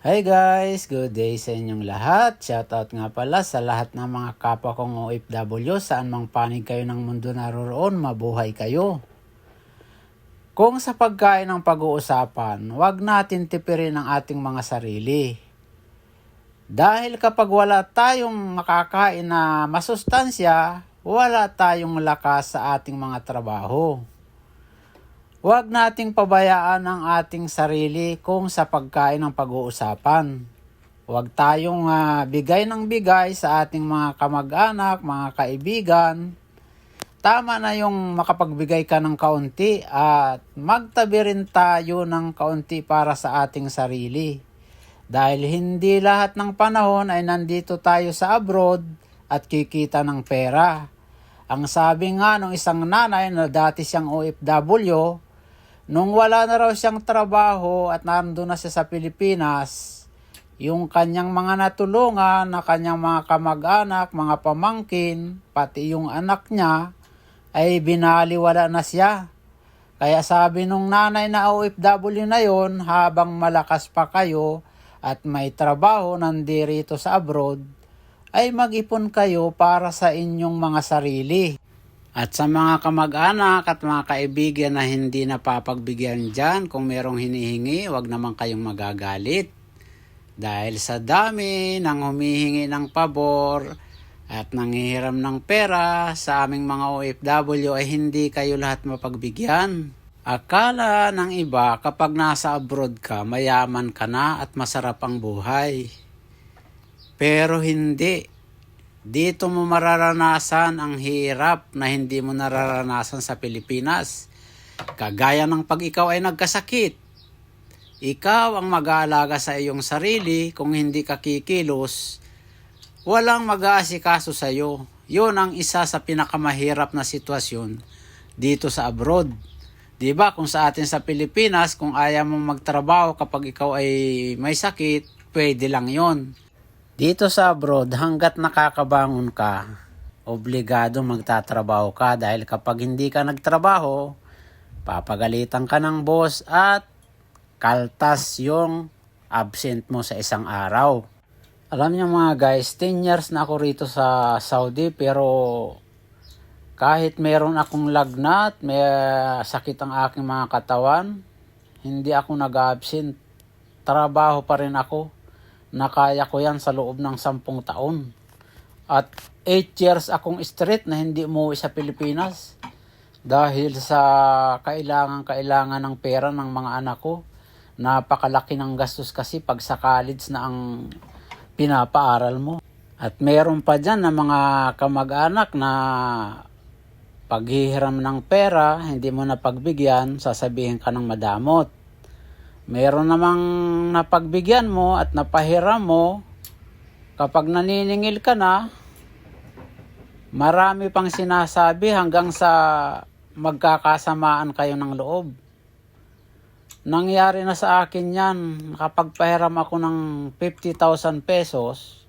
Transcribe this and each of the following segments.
Hi guys! Good day sa inyong lahat. Shoutout nga pala sa lahat ng mga kapwa kong OFW saan mang panig kayo ng mundo naroroon, mabuhay kayo. Kung sa pagkain ang pag-uusapan, huwag natin tipirin ang ating mga sarili. Dahil kapag wala tayong makakain na masustansya, wala tayong lakas sa ating mga trabaho. Huwag nating pabayaan ang ating sarili kung sa pagkain ang pag-uusapan. Huwag tayong ah, bigay ng bigay sa ating mga kamag-anak, mga kaibigan. Tama na yung makapagbigay ka ng kaunti at magtabi rin tayo ng kaunti para sa ating sarili. Dahil hindi lahat ng panahon ay nandito tayo sa abroad at kikita ng pera. Ang sabi nga ng isang nanay na dati siyang OFW, Nung wala na raw siyang trabaho at nandun na siya sa Pilipinas, yung kanyang mga natulungan na kanyang mga kamag-anak, mga pamangkin, pati yung anak niya, ay binaliwala na siya. Kaya sabi nung nanay na OFW na yon, habang malakas pa kayo at may trabaho nandirito sa abroad, ay mag-ipon kayo para sa inyong mga sarili. At sa mga kamag-anak at mga kaibigan na hindi napapagbigyan dyan, kung merong hinihingi, wag naman kayong magagalit. Dahil sa dami ng humihingi ng pabor at nangihiram ng pera sa aming mga OFW ay hindi kayo lahat mapagbigyan. Akala ng iba kapag nasa abroad ka, mayaman ka na at masarap ang buhay. Pero hindi. Dito mo mararanasan ang hirap na hindi mo nararanasan sa Pilipinas. Kagaya ng pag ikaw ay nagkasakit. Ikaw ang mag-aalaga sa iyong sarili kung hindi ka kikilos. Walang mag-aasikaso sa iyo. Yun ang isa sa pinakamahirap na sitwasyon dito sa abroad. 'Di ba kung sa atin sa Pilipinas, kung ayaw mong magtrabaho kapag ikaw ay may sakit, pwede lang 'yon. Dito sa abroad, hanggat nakakabangon ka, obligado magtatrabaho ka dahil kapag hindi ka nagtrabaho, papagalitan ka ng boss at kaltas yung absent mo sa isang araw. Alam niyo mga guys, 10 years na ako rito sa Saudi pero kahit meron akong lagnat, may sakit ang aking mga katawan, hindi ako nag-absent. Trabaho pa rin ako nakaya ko yan sa loob ng sampung taon. At 8 years akong straight na hindi umuwi sa Pilipinas dahil sa kailangan-kailangan ng pera ng mga anak ko. Napakalaki ng gastos kasi pag sa college na ang pinapaaral mo. At meron pa dyan na mga kamag-anak na paghihiram ng pera, hindi mo na pagbigyan, sasabihin ka ng madamot meron namang napagbigyan mo at napahiram mo, kapag naniningil ka na, marami pang sinasabi hanggang sa magkakasamaan kayo ng loob. Nangyari na sa akin yan, kapag pahiram ako ng 50,000 pesos,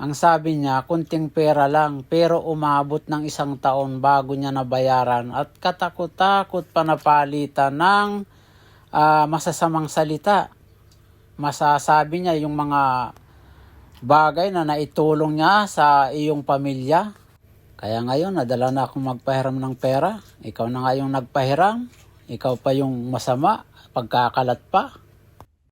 ang sabi niya, kunting pera lang, pero umabot ng isang taon bago niya nabayaran at katakot-takot pa napalitan ng uh, masasamang salita. Masasabi niya yung mga bagay na naitulong niya sa iyong pamilya. Kaya ngayon, nadala na akong magpahiram ng pera. Ikaw na nga yung nagpahiram. Ikaw pa yung masama, pagkakalat pa.